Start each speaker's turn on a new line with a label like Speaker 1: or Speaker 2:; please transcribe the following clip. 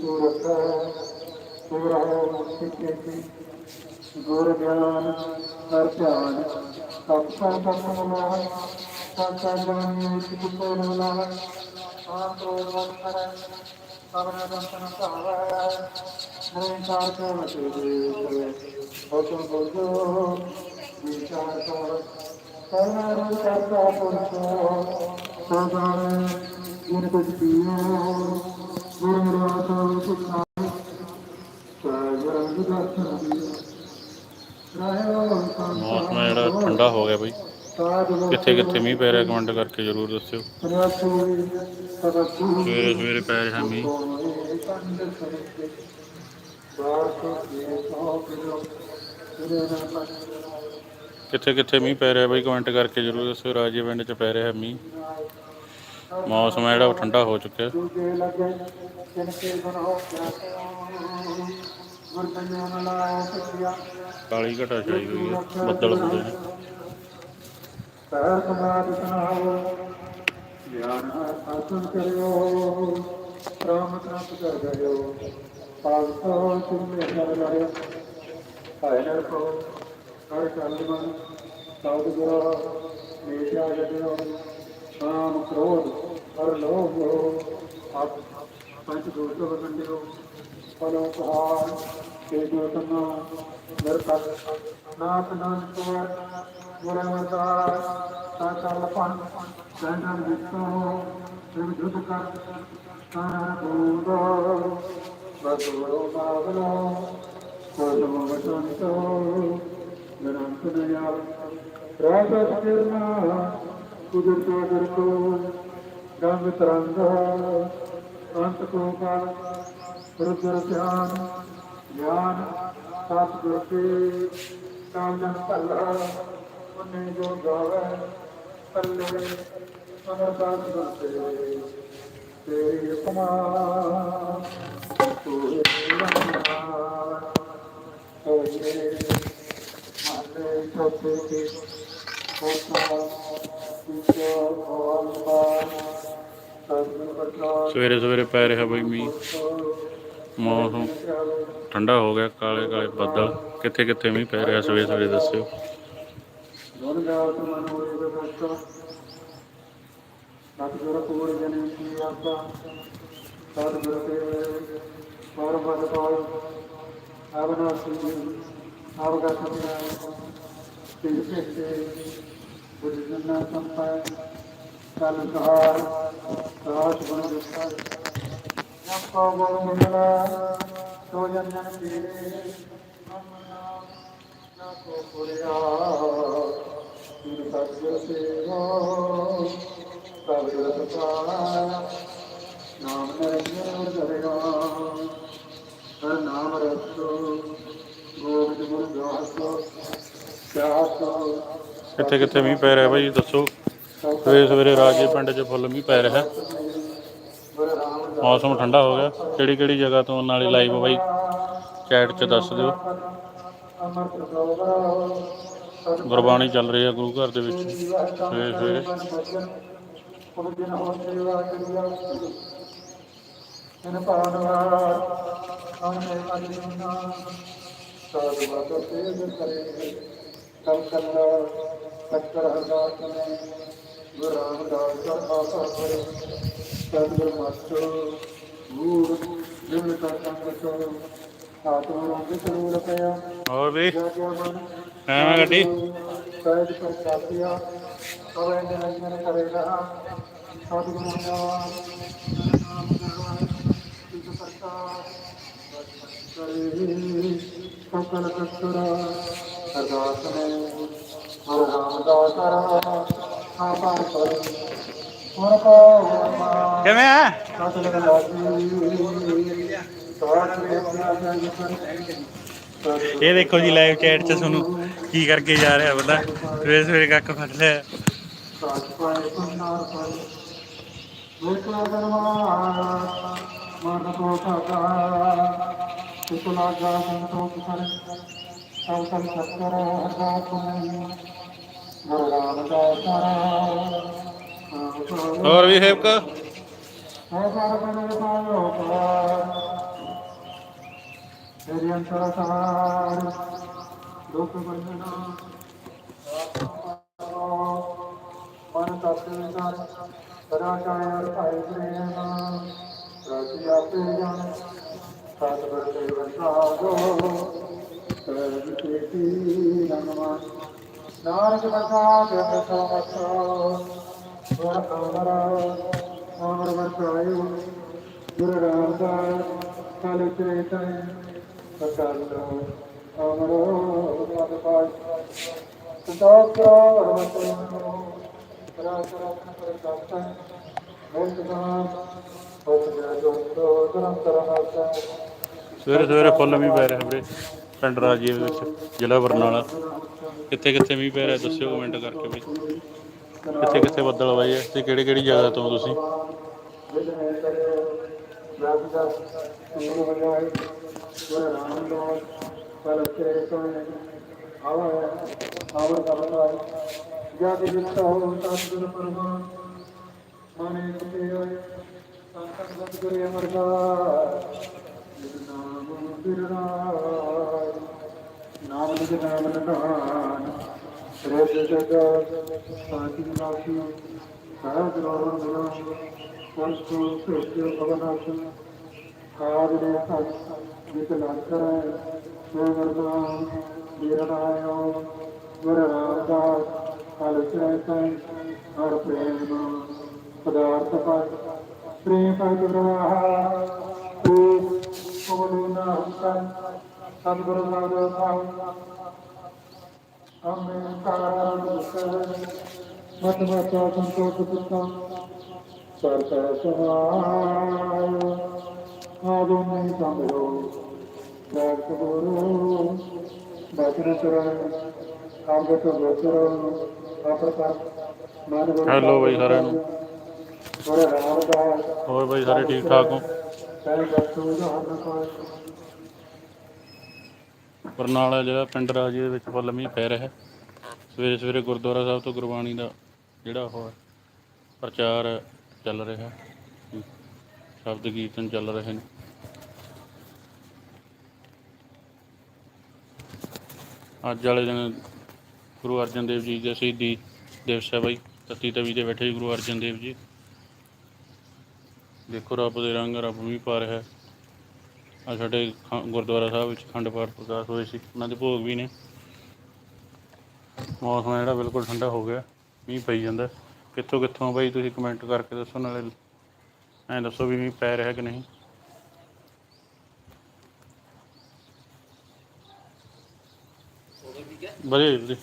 Speaker 1: ਸੂਰਤ ਸੁਰਹੁ ਸਿੱਖੇ ਗੁਰ ਗਿਆਨ, ਹਰ ਧਿਆਨ ਸਤ ਸਤ ਕਰਮਲਾ ਸਤ ਸਤ ਜਨ ਸਿੱਖ ਕੋਲਾ ਆਪ ਰੋਗ ਕਰ ਸਭਨਾ ਦੰਤਨ ਭਾਵੈ। ਨਿਰੰਕਾਰ ਕੋ ਵਤੇ ਦੇ ਹੁਕਮ ਬੋਲੋ ਵਿਚਾਰ ਕਰ ਕਰਨਾ ਰੂਪ ਕਰਤਾ ਪੁਰਖੋ ਸਦਾਨ ਜਿਨ ਪੀਓ ਗੁਰੂ ਮੁਰਾਦ ਸੁਖਾ ਸਗਰੰਗ ਦਰਸ਼ਨ
Speaker 2: ਮੌਸਮ ਹੈ ਜਿਹੜਾ ਠੰਡਾ ਹੋ ਗਿਆ ਬਈ। ਕਿੱਥੇ ਕਿੱਥੇ ਮੀਂਹ ਪੈ ਰਿਹਾ ਕਮੈਂਟ ਕਰਕੇ ਜਰੂਰ ਦੱਸਿਓ। ਸਵੇਰੇ ਸਵੇਰੇ ਪੈ ਰਿਹਾ ਮੀਂਹ। ਕਿੱਥੇ ਕਿੱਥੇ ਮੀਂਹ ਪੈ ਰਿਹਾ ਬਈ ਕਮੈਂਟ ਕਰਕੇ ਜਰੂਰ ਦੱਸਿਓ। ਰਾਜੇ ਪਿੰਡ 'ਚ ਪੈ ਰਿਹਾ ਮੀਂਹ। ਮੌਸਮ ਹੈ ਜਿਹੜਾ ਉਹ ਠੰਡਾ ਹੋ ਚੁੱਕਿਆ। ਕਾਲੀ ਘਟਾ ਛਾਈ ਹੋਈ ਹੈ, ਬੱਦਲ ਹੁੰਦੇ ਨੇ।
Speaker 1: ਪੈਰ ਸੁਣਾਓ ਗਿਆਨ ਆਸਨ ਕਰਿਓ ਰਾਮ ਤ੍ਰਾਪ ਕਰ ਗਇਓ ਪਾਲਤੋ ਤੁਮੇ ਕਰ ਲੜਿਓ ਹਾਇ ਨਰ ਕੋ ਹਰ ਕਲਮਨ ਸਾਧ ਗੁਰਾ ਮੇਜਾ ਜਦਿਓ ਕਾਮ ਕ੍ਰੋਧ ਹਰ ਲੋਭ ਆਪ ਪੰਜ ਦੋਸ਼ ਵੰਡਿਓ। ਫਲੋ ਪਹਾੜ ਕੇ ਜੋ ਤਨਾ ਨਿਰਤਕ ਨਾਥ ਨਾਨਕ ਵਰ ਗੁਰ ਅਮਰਦਾਸ ਸਾਚਲ ਪਨ। ਸੰਗਮ ਵਿਤੋ ਸਿਵ ਜੁਦ ਕਰ ਸਾਰਾ ਬੂਦ। ਬਦੁਰੋ ਬਾਵਲੋ ਕੋਲਮ ਵਟੰਤੋ ਗਰੰਤ ਨਿਆ ਕੁਦਰਤ ਅਗਰ ਕੋ ਗੰਗ ਤਰੰਗ, ਅੰਤ ਕੋ ਕਾਲ, ਰੁਦਰ ਧਿਆਨ, ਗਿਆਨ ਸਤ ਗੁਰ ਕੇ ਕਾਮ ਜਨ ਭਲਾ, ਉਹਨੇ ਜੋ ਗਾਵੇ ਪੱਲੇ ਅਮਰਦਾਸ ਗੁਰ ਤੇਰੀ ਉਪਮਾ, ਤੂੰ ਰੰਗਾ ਹੋਏ ਮਾਲੇ ਚੋਤੇ ਕੇ ਕੋਤਾ
Speaker 2: ਸਵੇਰੇ ਸਵੇਰੇ ਪੈ ਰਿਹਾ ਬਈ ਮੀਂਹ ਮੌਸਮ ਠੰਡਾ ਹੋ ਗਿਆ ਕਾਲੇ ਕਾਲੇ ਬੱਦਲ ਕਿੱਥੇ ਕਿੱਥੇ ਮੀਂਹ ਪੈ ਰਿਹਾ ਸਵੇਰੇ ਸਵੇਰੇ ਦੱਸਿਓ
Speaker 1: ਗੁਣ ਗਾਤ ਮਨੋ ਏਕ ਭਗਤ ਸਤਿਗੁਰ ਪੂਰ ਜਨ ਕੀ ਕਲ ਕਹਾਰ ਸਾਚ ਗੁਣ ਦਿੱਤਾ ਜਪ ਕੋ ਮੰਗਲਾ ਸੋ ਜਨ ਜਨ ਪੀਰੇ ਅਮਨਾ ਨਾ ਕੋ ਪੁਰਿਆ ਤਿਨ ਸਤਿਗੁਰ ਸੇਵਾ ਸਭ ਜਗਤ ਨਾਮ ਨਿਰੰਜਨ ਕਰੇਗਾ ਹਰ ਨਾਮ ਰਸੋ ਗੋਬਿੰਦ ਗੁਰੂ ਗਾਸੋ ਸਿਆਸੋ
Speaker 2: ਕਿੱਥੇ ਕਿੱਥੇ ਮੀਂਹ ਪੈ ਰਿਹਾ ਬਈ, ਦੱਸੋ? ਸਵੇਰੇ ਸਵੇਰੇ ਰਾਜੇ ਪਿੰਡ 'ਚ ਫੁੱਲ ਮੀਂਹ ਪੈ ਰਿਹਾ ਮੌਸਮ ਠੰਡਾ ਹੋ ਗਿਆ। ਕਿਹੜੀ ਕਿਹੜੀ ਜਗ੍ਹਾ ਤੋਂ ਨਾਲੇ ਲਾਈਵ ਬਾਈ? ਚੈਟ 'ਚ ਦੱਸ ਦਿਓ। ਗੁਰਬਾਣੀ ਚੱਲ ਰਹੀ ਹੈ ਗੁਰੂ ਘਰ ਦੇ ਵਿੱਚ। ਸਵੇਰੇ ਸਵੇਰੇ।
Speaker 1: ਉਹ ਦਿਨ ਹੋ ਸੇਵਾ ਕਰਿਆ ਤਨ ਪਾਵਨਵਾ ਆਨੇ ਅਜੀਨਾ ਤੇਜ ਕਰੇ। ਕਲ ਕਲਾ ਸੱਕਰ ਹਜ਼ਾਰ ਕਨੇ ਗੁਰੂ ਰਾਮਦਾਸ ਦਾ ਆਸਾ ਕਰੇ। ਸਤਿਗੁਰ ਮਾਸਟਰ ਗੂਰ ਜਿਵੇਂ ਕਾ ਸੰਗਤ ਆਤਮਾ ਰੰਗ ਸਰੂਰ ਪਿਆ
Speaker 2: ਹੋਰ ਵੀ?
Speaker 1: ਜਾ ਗਿਆ ਮਨ
Speaker 2: ਐਵੇਂ ਗੱਡੀ?
Speaker 1: ਸਹਿਜ ਪ੍ਰਸਾਦਿਆ ਕਵੇ ਨਿਰੰਜਨ ਕਰੇਗਾ ਸਤਿਗੁਰੂ ਨਾਮ ਨਾਮ ਜਪੈ। ਤਿਸ ਪ੍ਰਕਾਰ ਕਰੇ। ਸਕਲ ਕਸਰਾ ਅਰਦਾਸ ਨੇ ਗੁਰੂ ਰਾਮਦਾਸ ਰਾ ਆਪਾ ਪਰ ਗੁਰ ਕੋ
Speaker 2: ਕਿਵੇਂ ਆ?
Speaker 1: ਸਤਿ ਲਾਗੀ
Speaker 2: ਇਹ ਦੇਖੋ ਜੀ ਲਾਈਵ ਚੈਟ 'ਚ ਤੁਹਾਨੂੰ ਕੀ ਕਰਕੇ ਜਾ ਰਿਹਾ ਬੰਦਾ। ਸਵੇਰੇ ਸਵੇਰੇ ਕੱਖ ਫੜ ਲਿਆ।
Speaker 1: ਮਨ ਕੋ ਕਾਕਾ ਸੁਤਲਾ ਗਾ ਸੰਤੋਖ ਕਰ ਸਭ ਸਭ ਸਤਰ ਗੁਰੂ ਰਾਮਦਾਸ ਰਾ
Speaker 2: ਹੋਰ ਵੀ ਸੇਵਕ?
Speaker 1: ਹੈ ਸਰ ਬਨੇ ਪਾਇਓ ਪਾਰ ਸੰਸਾਰ ਦੁਖ ਬੰਧਨਾ ਮਨ ਤਤ ਵਿਕਾਰ ਪਰਾਕਾਇ ਭਾਈ ਪ੍ਰੇਮ ਰਚਿ ਆਪੇ ਜਨ ਸਤ ਬਰਤੇ ਵਸਾਦੋ ਨਾਨਕ ਪ੍ਰਸਾਦ ਪ੍ਰਸਾਦ। ਗੁਰ ਅਮਰ ਅਮਰ ਵਰਤਾਇਓ ਗੁਰ ਰਾਮਦਾਸ ਕਲ ਚੇਤਨ ਸਤਲ ਅਮਰ ਪਦ ਪਾਇ ਸੰਤੋਖ ਵਰਤੋ ਪਰਾਕਰਮ ਪ੍ਰਕਾਸ਼ਾ ਮੁਕਤ ਦਾ ਹੋਤ ਜੋ ਤੋ ਧਰਮ
Speaker 2: ਸਵੇਰੇ ਸਵੇਰੇ ਫੁੱਲ ਵੀ ਪੈ ਰਿਹਾ ਵੀਰੇ। ਪਿੰਡ ਰਾਜੀਏ ਦੇ ਵਿੱਚ, ਜ਼ਿਲ੍ਹਾ ਬਰਨਾਲਾ। ਕਿੱਥੇ ਕਿੱਥੇ ਮੀਂਹ ਪੈ ਰਿਹਾ ਦੱਸਿਓ ਕਮੈਂਟ ਕਰਕੇ ਵੀ। ਕਿੱਥੇ ਕਿੱਥੇ ਬੱਦਲ ਵਾਏ ਹੈ ਤੇ ਕਿਹੜੀ ਕਿਹੜੀ ਜਗ੍ਹਾ ਤੋਂ ਤੁਸੀਂ?
Speaker 1: ਵਿਜੇ ਕਰਿਓ ਰੱਬ ਦਾ ਸੂਰ ਵਜਾਏ ਸਤਿਗੁਰ ਪਰਮਾਨ ਮਨੇ ਤੇ ਹੋਏ ਸੰਤਨ ਸਤਿਗੁਰ ਅਮਰਦਾਸ ਨਾਮ ਬਿਰਨਾਈ ਨਿਜ ਨਾਮ ਨਦਾਨ ਰੋਜ ਜਗ ਸਾਚੀ ਨਾਸੀ ਸਹਿਜ ਰੋਣ ਮਿਲਾ ਸੰਤੋ ਸ੍ਰਿਸ਼ਟਿ ਭਵਨਾਸ਼ ਕਾਜ ਨੇ ਸਤ ਜਿਤ ਲੰਕਰ ਸੋ ਵਰਦਾਨ ਵੀਰਨਾਇਓ ਗੁਰ ਰਾਮਦਾਸ ਚੈਤਨ ਹਰ ਪ੍ਰੇਮ ਪਦਾਰਥ ਪਤ ਪ੍ਰੇਮ ਪਤ ਪ੍ਰਵਾਹ ਪ੍ਰੇਮ ਕੋਲੂ ਨਾ ਹੁਕਮ ਸਤਿਗੁਰੂ ਨਾਮ ਸਾਹਿਬ ਅਮੇ ਕਾਰਨ ਮਤ ਮਤ ਸੰਤੋਖ ਪਿਤਾ ਸਰਤਾ ਸਹਾਇ ਆਦੁਨੀ ਸੰਗਰੋ ਭਗਤ ਗੁਰੂ ਬਚਨ ਚਰਨ ਅੰਗਤ ਗੋਚਰ ਆਪਰ ਮਨ ਗੁਰੂ
Speaker 2: ਹੈਲੋ ਬਾਈ ਸਾਰਿਆਂ ਨੂੰ। ਹੋਰ ਬਾਈ ਸਾਰੇ ਠੀਕ ਠਾਕ ਹੋ? ਬਰਨਾਲਾ ਜਿਹੜਾ ਪਿੰਡ ਰਾਜੇ ਦੇ ਵਿੱਚ ਫੁੱਲ ਮੀਂਹ ਪੈ ਰਿਹਾ ਹੈ। ਸਵੇਰੇ ਸਵੇਰੇ ਗੁਰਦੁਆਰਾ ਸਾਹਿਬ ਤੋਂ ਗੁਰਬਾਣੀ ਦਾ ਜਿਹੜਾ ਉਹ ਹੈ, ਪ੍ਰਚਾਰ ਚੱਲ ਰਿਹਾ ਹੈ। ਸ਼ਬਦ ਕੀਰਤਨ ਚੱਲ ਰਹੇ ਨੇ। ਅੱਜ ਵਾਲੇ ਦਿਨ ਗੁਰੂ ਅਰਜਨ ਦੇਵ ਜੀ ਦੇ ਸ਼ਹੀਦੀ ਦਿਵਸ ਹੈ ਬਾਈ। ਤਤੀ ਤਵੀ ਤੇ ਬੈਠੇ ਗੁਰੂ ਅਰਜਨ ਦੇਵ ਜੀ। ਦੇਖੋ ਰੱਬ ਦੇ ਰੰਗ ਰੱਬ ਵੀ ਪਾ ਰਿਹਾ ਹੈ। ਆ ਸਾਡੇ ਖ- ਗੁਰਦੁਆਰਾ ਸਾਹਿਬ ਵਿੱਚ ਖੰਡ ਪਾਠ ਪ੍ਰਕਾਸ਼ ਹੋਏ ਸੀ, ਉਹਨਾਂ ਦੇ ਭੋਗ ਵੀ ਨੇ। ਮੌਸਮ ਹੈ ਜਿਹੜਾ ਬਿਲਕੁਲ ਠੰਡਾ ਹੋ ਗਿਆ, ਮੀਂਹ ਪਈ ਜਾਂਦਾ। ਕਿੱਥੋਂ ਕਿੱਥੋਂ ਬਾਈ ਤੁਸੀਂ ਕਮੈਂਟ ਕਰਕੇ ਦੱਸੋ, ਨਾਲੇ ਐਂ ਦੱਸੋ ਵੀ ਮੀਂਹ ਪੈ ਰਿਹਾ ਕਿ ਨਹੀਂ। ਵਧੀਆ ਜੀ, ਵਧੀਆ।